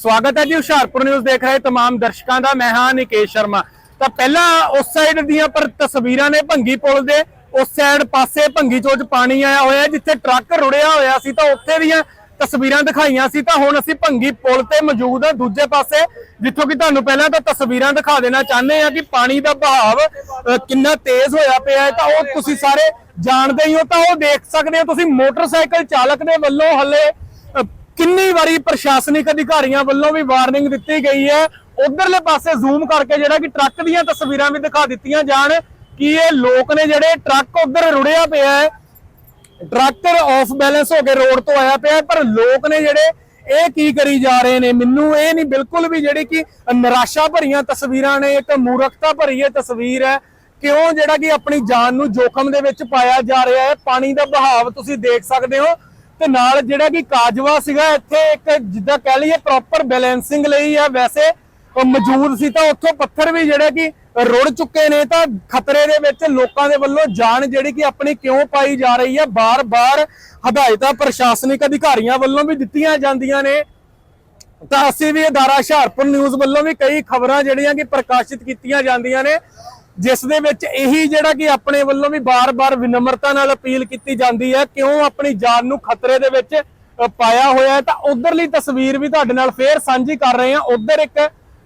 ਸਵਾਗਤ ਹੈ ਜੀ ਹੁਸ਼ਿਆਰਪੁਰ ਨਿਊਜ਼ ਦੇਖ ਰਹੇ तमाम ਦਰਸ਼ਕਾਂ ਦਾ ਮੈਂ ਹਾਂ ਨਿਕੇਸ਼ ਸ਼ਰਮਾ ਤਾਂ ਪਹਿਲਾਂ ਉਸ ਸਾਈਡ ਦੀਆਂ ਪਰ ਤਸਵੀਰਾਂ ਨੇ ਭੰਗੀ ਪੁਲ ਦੇ ਉਸ ਸਾਈਡ ਪਾਸੇ ਭੰਗੀ ਚੋਂ ਪਾਣੀ ਆਇਆ ਹੋਇਆ ਹੈ, ਜਿੱਥੇ ਟਰੱਕ ਰੁੜਿਆ ਹੋਇਆ ਸੀ ਤਾਂ ਉੱਥੇ ਦੀਆਂ ਤਸਵੀਰਾਂ ਦਿਖਾਈਆਂ ਸੀ ਤਾਂ ਹੁਣ ਅਸੀਂ ਭੰਗੀ ਪੁਲ ਤੇ ਮੌਜੂਦ ਹਾਂ ਦੂਜੇ ਪਾਸੇ ਜਿੱਥੋਂ ਕਿ ਤੁਹਾਨੂੰ ਪਹਿਲਾਂ ਤਾਂ ਤਸਵੀਰਾਂ ਦਿਖਾ ਦੇਣਾ ਚਾਹੁੰਦੇ ਆ ਕਿ ਪਾਣੀ ਦਾ ਬਹਾਵ ਅ, ਕਿੰਨਾ ਤੇਜ਼ ਹੋਇਆ ਪਿਆ ਹੈ ਤਾਂ ਉਹ ਤੁਸੀਂ ਸਾਰੇ ਜਾਣਦੇ ਹੀ ਹੋ ਤਾਂ ਉਹ ਦੇਖ ਸਕਦੇ ਹੋ ਤੁਸੀਂ ਮੋਟਰਸਾਈਕਲ ਚਾਲਕ ਦੇ ਵੱਲੋਂ ਹੱਲੇ ਅ, ਕਿੰਨੀ ਵਾਰੀ ਪ੍ਰਸ਼ਾਸਨਿਕ ਅਧਿਕਾਰੀਆਂ ਵੱਲੋਂ ਵੀ ਵਾਰਨਿੰਗ ਦਿੱਤੀ ਗਈ ਹੈ। ਉਧਰਲੇ ਪਾਸੇ ਜ਼ੂਮ ਕਰਕੇ ਜਿਹੜਾ ਕਿ ਟਰੱਕ ਦੀਆਂ ਤਸਵੀਰਾਂ ਵੀ ਦਿਖਾ ਦਿੱਤੀਆਂ ਜਾਣ ਕਿ ਇਹ ਲੋਕ ਨੇ ਜਿਹੜੇ ਟਰੱਕ ਉਧਰ ਰੁੜਿਆ ਪਿਆ ਹੈ। ਟਰੱਕ ਆਫ ਬੈਲੈਂਸ ਹੋ ਕੇ ਰੋਡ ਤੋਂ ਆਇਆ ਪਿਆ ਪਰ ਲੋਕ ਨੇ ਜਿਹੜੇ ਇਹ ਕੀ ਕਰੀ ਜਾ ਰਹੇ ਨੇ? ਮੈਨੂੰ ਇਹ ਨਹੀਂ ਬਿਲਕੁਲ ਵੀ ਜਿਹੜੀ ਕਿ ਨਿਰਾਸ਼ਾ ਭਰੀਆਂ ਤਸਵੀਰਾਂ ਨੇ, ਇੱਕ ਮੂਰਖਤਾ ਭਰੀ ਇਹ ਤਸਵੀਰ ਹੈ। ਕਿਉਂ? ਜਿਹੜਾ ਕਿ ਆਪਣੀ ਜਾਨ ਨੂੰ ਜੋਖਮ ਦੇ ਵਿੱਚ ਪਾਇਆ ਜਾ ਰਿਹਾ ਹੈ। ਪਾਣੀ ਦਾ ਬਹਾਵ ਤੁਸੀਂ ਦੇਖ ਸਕਦੇ ਹੋ। ਤੇ ਨਾਲ ਜਿਹੜਾ ਕਿ ਕਾਜਵਾ ਸੀਗਾ, ਇੱਥੇ ਇੱਕ ਜਿੱਦਾਂ ਕਹਿ ਲਈਏ ਪ੍ਰੋਪਰ ਬੈਲੈਂਸਿੰਗ ਲਈ ਆ। ਵੈਸੇ ਉਹ ਮੌਜੂਦ ਸੀ ਤਾਂ ਉੱਥੋਂ ਪੱਥਰ ਵੀ ਜਿਹੜੇ ਕਿ ਰੁੜ ਚੁੱਕੇ ਨੇ ਤਾਂ ਖਤਰੇ ਦੇ ਵਿੱਚ ਲੋਕਾਂ ਦੇ ਵੱਲੋਂ ਜਾਨ ਜਿਹੜੀ ਕਿ ਆਪਣੀ ਕਿਉਂ ਪਾਈ ਜਾ ਰਹੀ ਹੈ ਬਾਰ-ਬਾਰ ਹਦਾਇਤਾਂ ਪ੍ਰਸ਼ਾਸਨਿਕ ਅਧਿਕਾਰੀਆਂ ਵੱਲੋਂ ਵੀ ਦਿੱਤੀਆਂ ਜਾਂਦੀਆਂ ਨੇ। ਤਾਂ ਅਸੀਂ ਵੀ ਅਦਾਰਾ ਹੁਸ਼ਿਆਰਪੁਰ ਨਿਊਜ਼ ਵੱਲੋਂ ਵੀ ਕਈ ਖਬਰਾਂ ਜਿਹੜੀਆਂ ਕਿ ਪ੍ਰਕਾਸ਼ਿਤ ਕੀਤੀਆਂ ਜਾਂਦੀਆਂ ਨੇ। ਜਿਸ ਦੇ ਵਿੱਚ ਇਹੀ ਜਿਹੜਾ ਕਿ ਆਪਣੇ ਵੱਲੋਂ ਵੀ ਬਾਰ-ਬਾਰ ਵਿਨਮਰਤਾ ਨਾਲ ਅਪੀਲ ਕੀਤੀ ਜਾਂਦੀ ਹੈ, ਕਿਉਂ ਆਪਣੀ ਜਾਨ ਨੂੰ ਖਤਰੇ ਦੇ ਵਿੱਚ ਪਾਇਆ ਹੋਇਆ ਹੈ, ਤਾਂ ਉਧਰਲੀ ਤਸਵੀਰ ਵੀ ਤੁਹਾਡੇ ਨਾਲ ਫੇਰ ਸਾਂਝੀ ਕਰ ਰਹੇ ਹਾਂ। ਉਧਰ ਇੱਕ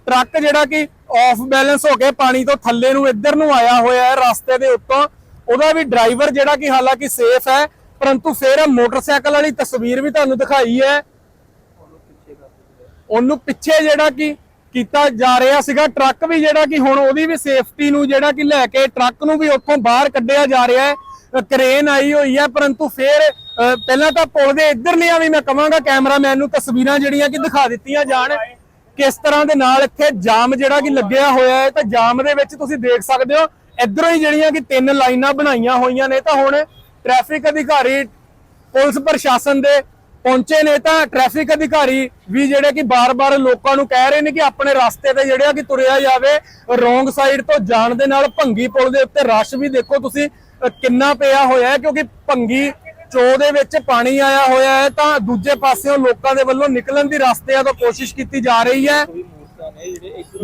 ਟਰੱਕ ਜਿਹੜਾ ਕਿ ਆਫ ਬੈਲੈਂਸ ਹੋ ਕੇ ਪਾਣੀ ਤੋਂ ਥੱਲੇ ਨੂੰ ਇੱਧਰ ਨੂੰ ਆਇਆ ਹੋਇਆ ਹੈ, ਰਸਤੇ ਦੇ ਉੱਤੋਂ। ਉਹਦਾ ਵੀ ਡਰਾਈਵਰ ਜਿਹੜਾ ਕਿ ਹਾਲਾਂਕਿ ਸੇਫ ਹੈ, ਪਰੰਤੂ ਫੇਰ ਮੋਟਰਸਾਈਕਲ ਵਾਲੀ ਤਸਵੀਰ ਵੀ ਤੁਹਾਨੂੰ ਦਿਖਾਈ ਹੈ। ਉਹਨੂੰ ਪਿੱਛੇ ਜਿਹੜਾ ਕਿ ਕੀਤਾ ਜਾ ਰਿਹਾ ਸੀਗਾ। ਟਰੱਕ ਵੀ ਜਿਹੜਾ ਕਿ ਹੁਣ ਉਹਦੀ ਵੀ ਸੇਫਟੀ ਨੂੰ ਜਿਹੜਾ ਕਿ ਲੈ ਕੇ ਟਰੱਕ ਨੂੰ ਵੀ ਉੱਥੋਂ ਬਾਹਰ ਕੱਢਿਆ ਜਾ ਰਿਹਾ ਹੈ। ਅ, ਆਈ ਹੋਈ ਹੈ ਪਰੰਤੂ ਫੇਰ ਪਹਿਲਾਂ ਤਾਂ ਪੁਲ ਦੇ ਇੱਧਰਲੀਆਂ ਵੀ ਮੈਂ ਕਵਾਂਗਾ ਕੈਮਰਾਮੈਨ ਨੂੰ ਤਸਵੀਰਾਂ ਜਿਹੜੀਆਂ ਕਿ ਦਿਖਾ ਦਿੱਤੀਆਂ ਜਾਣ। ਕਿਸ ਤਰ੍ਹਾਂ ਦੇ ਨਾਲ ਇੱਥੇ ਜਾਮ ਜਿਹੜਾ ਕਿ ਲੱਗਿਆ ਹੋਇਆ ਹੈ ਤਾਂ ਜਾਮ ਦੇ ਵਿੱਚ ਤੁਸੀਂ ਦੇਖ ਸਕਦੇ ਹੋ ਇਧਰੋਂ ਹੀ ਜਿਹੜੀਆਂ ਕਿ ਤਿੰਨ ਲਾਈਨਾਂ ਬਣਾਈਆਂ ਹੋਈਆਂ ਨੇ। ਤਾਂ ਹੁਣ ਟ੍ਰੈਫਿਕ ਅਧਿਕਾਰੀ ਪੁਲਿਸ ਪ੍ਰਸ਼ਾਸਨ ਦੇ ਪਹੁੰਚੇ ਨੇ ਤਾਂ ਟ੍ਰੈਫਿਕ ਅਧਿਕਾਰੀ ਵੀ ਜਿਹੜੇ ਕਿ ਬਾਰ-ਬਾਰ ਲੋਕਾਂ ਨੂੰ ਕਹਿ ਰਹੇ ਨੇ ਕਿ ਆਪਣੇ ਰਸਤੇ ਤੇ ਜਿਹੜਿਆ ਕਿ ਤੁਰਿਆ ਜਾਵੇ ਰੋਂਗ ਸਾਈਡ ਤੋਂ ਜਾਣ ਦੇ ਨਾਲ ਭੰਗੀ ਪੁਲ ਦੇ ਉੱਤੇ ਰਸ਼ ਵੀ ਦੇਖੋ ਤੁਸੀਂ ਕਿੰਨਾ ਪਿਆ ਹੋਇਆ ਹੈ, ਕਿਉਂਕਿ ਭੰਗੀ ਚੋ ਦੇ ਵਿੱਚ ਪਾਣੀ ਆਇਆ ਹੋਇਆ ਹੈ, ਤਾਂ ਦੂਜੇ ਪਾਸਿਓਂ ਲੋਕਾਂ ਦੇ ਵੱਲੋਂ ਨਿਕਲਣ ਦੀ ਰਸਤਿਆਂ ਤੋਂ ਕੋਸ਼ਿਸ਼ ਕੀਤੀ ਜਾ ਰਹੀ ਹੈ।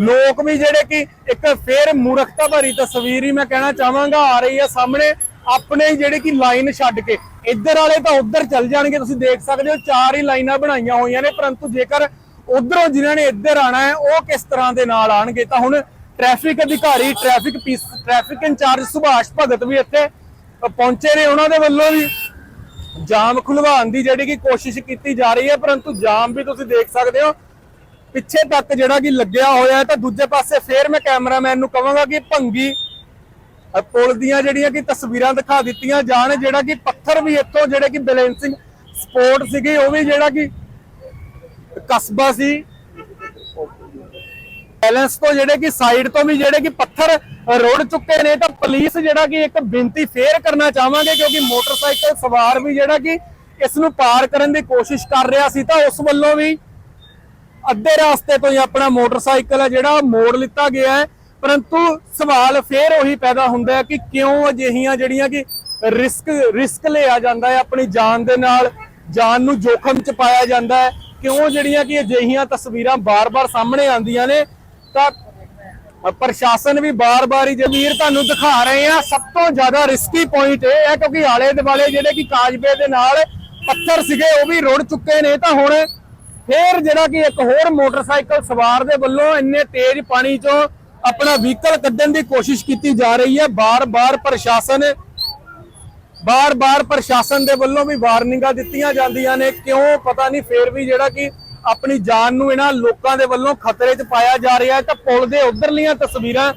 ਲੋਕ ਵੀ ਜਿਹੜੇ ਕਿ ਇੱਕ ਫੇਰ ਮੂਰਖਤਾ ਭਰੀ ਤਸਵੀਰ ਹੀ ਮੈਂ ਕਹਿਣਾ ਚਾਹਾਂਗਾ, ਆ ਰਹੀ ਹੈ ਸਾਹਮਣੇ, ਆਪਣੇ ਜਿਹੜੇ ਕਿ ਲਾਈਨ ਛੱਡ ਕੇ ਇੱਧਰ ਵਾਲੇ ਤਾਂ ਉੱਧਰ ਚੱਲ ਜਾਣਗੇ, ਤੁਸੀਂ ਦੇਖ ਸਕਦੇ ਹੋ, ਚਾਰ ਹੀ ਲਾਈਨਾਂ ਬਣਾਈਆਂ ਹੋਈਆਂ ਨੇ, ਪਰੰਤੂ ਜੇਕਰ ਉਧਰੋਂ ਜਿਨ੍ਹਾਂ ਨੇ ਇੱਧਰ ਆਣਾ ਹੈ, ਉਹ ਕਿਸ ਤਰ੍ਹਾਂ ਦੇ ਨਾਲ ਆਣਗੇ ਤਾਂ ਹੁਣ ਟ੍ਰੈਫਿਕ ਅਧਿਕਾਰੀ ਟ੍ਰੈਫਿਕ ਪੀਸ ਟ੍ਰੈਫਿਕ ਇੰਚਾਰਜ ਸੁਭਾਸ਼ ਭਗਤ ਵੀ ਇੱਥੇ ਪਹੁੰਚੇ ਨੇ ਉਹਨਾਂ ਦੇ ਵੱਲੋਂ ਵੀ। ਜਾਮ ਖੁਲਵਾਉਣ ਦੀ ਜਿਹੜੀ ਕਿ ਕੋਸ਼ਿਸ਼ ਕੀਤੀ ਜਾ ਰਹੀ ਹੈ, ਪਰੰਤੂ ਜਾਮ ਵੀ ਤੁਸੀਂ ਦੇਖ ਸਕਦੇ ਹੋ। ਪਿੱਛੇ ਤੱਕ ਜਿਹੜਾ ਕਿ ਲੱਗਿਆ ਹੋਇਆ ਹੈ, ਤਾਂ ਦੂਜੇ ਪਾਸੇ ਫੇਰ ਮੈਂ ਕੈਮਰਾਮੈਨ ਨੂੰ ਕਹਾਂਗਾ ਕਿ ਭੰਗੀ ਪੁਲ ਦੀਆਂ ਜਿਹੜੀਆਂ ਕਿ ਤਸਵੀਰਾਂ ਦਿਖਾ ਦਿੱਤੀਆਂ ਜਾਣ, ਜਿਹੜਾ ਕਿ ਪੱਥਰ ਵੀ ਇੱਥੋਂ ਜਿਹੜੇ ਕਿ ਬੈਲੈਂਸਿੰਗ ਸਪੋਰਟ ਸੀਗੇ, ਉਹ ਵੀ ਜਿਹੜਾ ਕਿ ਕਸਬਾ ਸੀ। ਬੈਲੈਂਸ ਤੋਂ ਜਿਹੜੇ ਕਿ ਸਾਈਡ ਤੋਂ ਵੀ ਜਿਹੜੇ ਕਿ ਪੱਥਰ ਰੋੜ ਚੁੱਕੇ ਨੇ, ਤਾਂ ਪੁਲਿਸ ਜਿਹੜਾ ਕਿ ਇੱਕ ਬੇਨਤੀ ਫੇਰ ਕਰਨਾ ਚਾਹਾਂਗੇ, ਕਿਉਂਕਿ ਮੋਟਰਸਾਈਕਲ ਸਵਾਰ ਵੀ ਜਿਹੜਾ ਕਿ ਇਸ ਨੂੰ ਪਾਰ ਕਰਨ ਦੀ ਕੋਸ਼ਿਸ਼ ਕਰ ਰਿਹਾ ਸੀ, ਤਾਂ ਉਸ ਵੱਲੋਂ ਵੀ ਅੱਧੇ ਰਾਸਤੇ ਤੋਂ ਹੀ ਆਪਣਾ ਮੋਟਰਸਾਈਕਲ ਹੈ ਜਿਹੜਾ ਮੋੜ ਲਿੱਤਾ ਗਿਆ ਹੈ। ਪਰੰਤੂ ਸਵਾਲ ਫੇਰ ਉਹੀ ਪੈਦਾ ਹੁੰਦਾ ਹੈ ਕਿ ਕਿਉਂ ਅਜਿਹੀਆਂ ਜਿਹੜੀਆਂ ਕਿ ਰਿਸਕ ਰਿਸਕ ਲਿਆ ਜਾਂਦਾ ਹੈ, ਆਪਣੀ ਜਾਨ ਦੇ ਨਾਲ, ਜਾਨ ਨੂੰ ਜੋਖਮ ਚ ਪਾਇਆ ਜਾਂਦਾ ਹੈ। ਕਿਉਂ ਜਿਹੜੀਆਂ ਕਿ ਅਜਿਹੀਆਂ ਤਸਵੀਰਾਂ ਬਾਰ-ਬਾਰ ਸਾਹਮਣੇ ਆਉਂਦੀਆਂ ਨੇ, ਤਾਂ ਪ੍ਰਸ਼ਾਸਨ ਵੀ ਬਾਰ-ਬਾਰ ਹੀ ਜਮੀਰ ਤੁਹਾਨੂੰ ਦਿਖਾ ਰਹੇ ਆ। ਸਭ ਤੋਂ ਜ਼ਿਆਦਾ ਰਿਸਕੀ ਪੁਆਇੰਟ ਇਹ ਹੈ ਕਿਉਂਕਿ ਆਲੇ ਦੁਆਲੇ ਜਿਹੜੇ ਕਿ ਕਾਜਬੇ ਦੇ ਨਾਲ ਪੱਥਰ ਸੀਗੇ, ਉਹ ਵੀ ਰੁੜ ਚੁੱਕੇ ਨੇ। ਤਾਂ ਹੁਣ ਫੇਰ ਜਿਹੜਾ ਕਿ ਇੱਕ ਹੋਰ ਮੋਟਰਸਾਈਕਲ ਸਵਾਰ ਦੇ ਵੱਲੋਂ ਇੰਨੇ ਤੇਜ਼ ਪਾਣੀ ਚੋਂ ਆਪਣਾ ਵਹੀਕਲ ਕੱਢਣ ਦੀ ਕੋਸ਼ਿਸ਼ ਕੀਤੀ ਜਾ ਰਹੀ ਹੈ। ਬਾਰ-ਬਾਰ ਪ੍ਰਸ਼ਾਸਨ ਬਾਰ-ਬਾਰ ਪ੍ਰਸ਼ਾਸਨ ਦੇ ਵੱਲੋਂ ਵੀ ਵਾਰਨਿੰਗਾਂ ਦਿੱਤੀਆਂ ਜਾਂਦੀਆਂ ਨੇ। ਕਿਉਂ? ਪਤਾ ਨਹੀਂ। ਫੇਰ ਵੀ ਜਿਹੜਾ ਕਿ ਆਪਣੀ ਜਾਨ ਨੂੰ ਇਹਨਾਂ ਲੋਕਾਂ ਦੇ ਵੱਲੋਂ ਖਤਰੇ 'ਚ ਪਾਇਆ ਜਾ ਰਿਹਾ ਹੈ। ਤਾਂ ਪੁਲ ਦੇ ਉਧਰਲੀਆਂ ਤਸਵੀਰਾਂ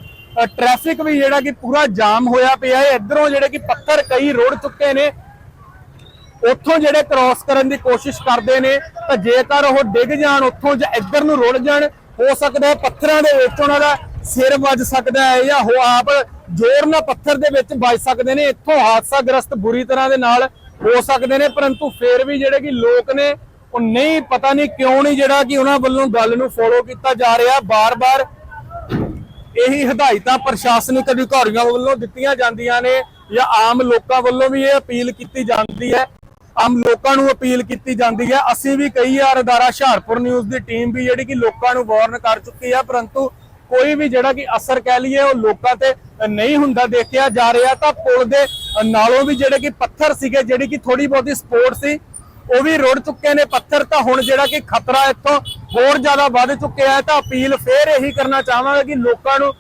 ਟ੍ਰੈਫਿਕ ਵੀ ਜਿਹੜਾ ਕਿ ਪੂਰਾ ਜਾਮ ਹੋਇਆ ਪਿਆ ਹੈ। ਇਧਰੋਂ ਜਿਹੜੇ ਕਿ ਪੱਥਰ ਕਈ ਰੁੜ ਚੁੱਕੇ ਨੇ। ਉੱਥੋਂ ਜਿਹੜੇ ਕ੍ਰਾਸ ਕਰਨ ਦੀ ਕੋਸ਼ਿਸ਼ ਕਰਦੇ ਨੇ। ਤਾਂ ਜੇਕਰ ਉਹ ਡਿੱਗ ਜਾਣ, ਉੱਥੋਂ ਜਾਂ ਇੱਧਰ ਨੂੰ ਰੁੜ ਜਾਣ, ਹੋ ਸਕਦਾ ਹੈ ਪੱਥਰਾਂ ਦੇ ਵਿੱਚ ਉਹਨਾਂ ਦਾ ਸਿਰ ਵੱਜ ਸਕਦਾ ਹੈ ਜਾਂ ਉਹ ਆਪ ਜ਼ੋਰ ਨਾਲ ਪੱਥਰ ਦੇ ਵਿੱਚ ਵੱਜ ਸਕਦੇ ਨੇ, ਇੱਥੋਂ ਹਾਦਸਾਗ੍ਰਸਤ ਬੁਰੀ ਤਰ੍ਹਾਂ ਦੇ ਨਾਲ ਹੋ ਸਕਦੇ ਨੇ, ਪਰੰਤੂ ਫੇਰ ਵੀ ਜਿਹੜੇ ਕਿ ਲੋਕ ਨੇ, ਉਹ ਨਹੀਂ, ਪਤਾ ਨਹੀਂ ਕਿਉਂ ਨਹੀਂ ਜਿਹੜਾ ਕਿ ਉਹਨਾਂ ਵੱਲੋਂ ਗੱਲ ਨੂੰ ਫੋਲੋ ਕੀਤਾ ਜਾ ਰਿਹਾ। ਬਾਰ-ਬਾਰ ਇਹੀ ਹਦਾਇਤਾਂ ਪ੍ਰਸ਼ਾਸਨਿਕ ਅਧਿਕਾਰੀਆਂ ਵੱਲੋਂ ਦਿੱਤੀਆਂ ਜਾਂਦੀਆਂ ਨੇ ਜਾਂ ਆਮ ਲੋਕਾਂ ਵੱਲੋਂ ਵੀ ਇਹ ਅਪੀਲ ਕੀਤੀ ਜਾਂਦੀ ਹੈ। ਆਮ ਲੋਕਾਂ ਨੂੰ ਅਪੀਲ ਕੀਤੀ ਜਾਂਦੀ ਹੈ। ਅਸੀਂ ਵੀ ਕਈ ਵਾਰ ਅਦਾਰਾ ਹੁਸ਼ਿਆਰਪੁਰ ਨਿਊਜ਼ ਦੀ ਟੀਮ ਵੀ ਜਿਹੜੀ ਕਿ ਲੋਕਾਂ ਨੂੰ ਵਾਰਨ ਕਰ ਚੁੱਕੀ ਹੈ, ਪਰੰਤੂ ਕੋਈ ਵੀ ਜਿਹੜਾ ਕਿ ਅਸਰ ਕਹਿ ਲਈਏ ਉਹ ਲੋਕਾਂ ਤੇ ਨਹੀਂ ਹੁੰਦਾ ਦੇਖਿਆ ਜਾ ਰਿਹਾ, ਤਾਂ ਪੁਲ ਦੇ ਨਾਲੋਂ ਵੀ ਜਿਹੜੇ ਕਿ ਪੱਥਰ ਸੀਗੇ, ਜਿਹੜੀ ਕਿ ਥੋੜੀ ਬਹੁਤੀ ਸਪੋਰਟ ਸੀ, ਉਹ ਵੀ ਰੁੜ ਚੁੱਕੇ ਨੇ ਪੱਥਰ। ਤਾਂ ਹੁਣ ਜਿਹੜਾ ਕਿ ਖਤਰਾ ਇੱਥੋਂ ਹੋਰ ਜ਼ਿਆਦਾ ਵੱਧ ਚੁੱਕਿਆ ਹੈ, ਤਾਂ ਅਪੀਲ ਫੇਰ ਇਹੀ ਕਰਨਾ ਚਾਹਾਂਗਾ ਕਿ ਲੋਕਾਂ ਨੂੰ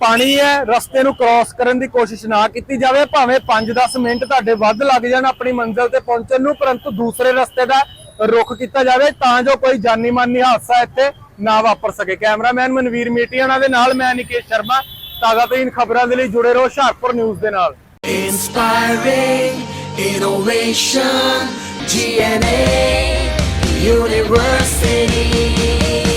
ਪਾਣੀ ਹੈ, ਰਸਤੇ ਨੂੰ ਕ੍ਰਾਸ ਕਰਨ ਦੀ ਕੋਸ਼ਿਸ਼ ਨਾ ਕੀਤੀ ਜਾਵੇ, ਭਾਵੇਂ 5-10 ਮਿੰਟ ਤੁਹਾਡੇ ਵੱਧ ਲੱਗ ਜਾਣ ਆਪਣੀ ਮੰਜ਼ਿਲ ਤੇ ਪਹੁੰਚਣ ਨੂੰ, ਪਰੰਤੂ ਦੂਸਰੇ ਰਸਤੇ ਦਾ ਰੁਖ ਕੀਤਾ ਜਾਵੇ, ਤਾਂ ਜੋ ਕੋਈ ਜਾਨੀ ਮਾਨੀ ਹਾਦਸਾ ਇੱਥੇ ਨਾ ਵਾਪਰ ਸਕੇ। ਕੈਮਰਾਮੈਨ ਮਨਵੀਰ ਮੀਟੀਆਣਾ ਦੇ ਨਾਲ ਮੈਂ ਨਿਕੇਸ਼ ਸ਼ਰਮਾ। ਤਾਜ਼ਾਤਰੀਨ ਖਬਰਾਂ ਦੇ ਲਈ ਜੁੜੇ ਰਹੋ ਹੁਸ਼ਿਆਰਪੁਰ ਨਿਊਜ਼ ਦੇ ਨਾਲ। Inspiring innovation, GNA University.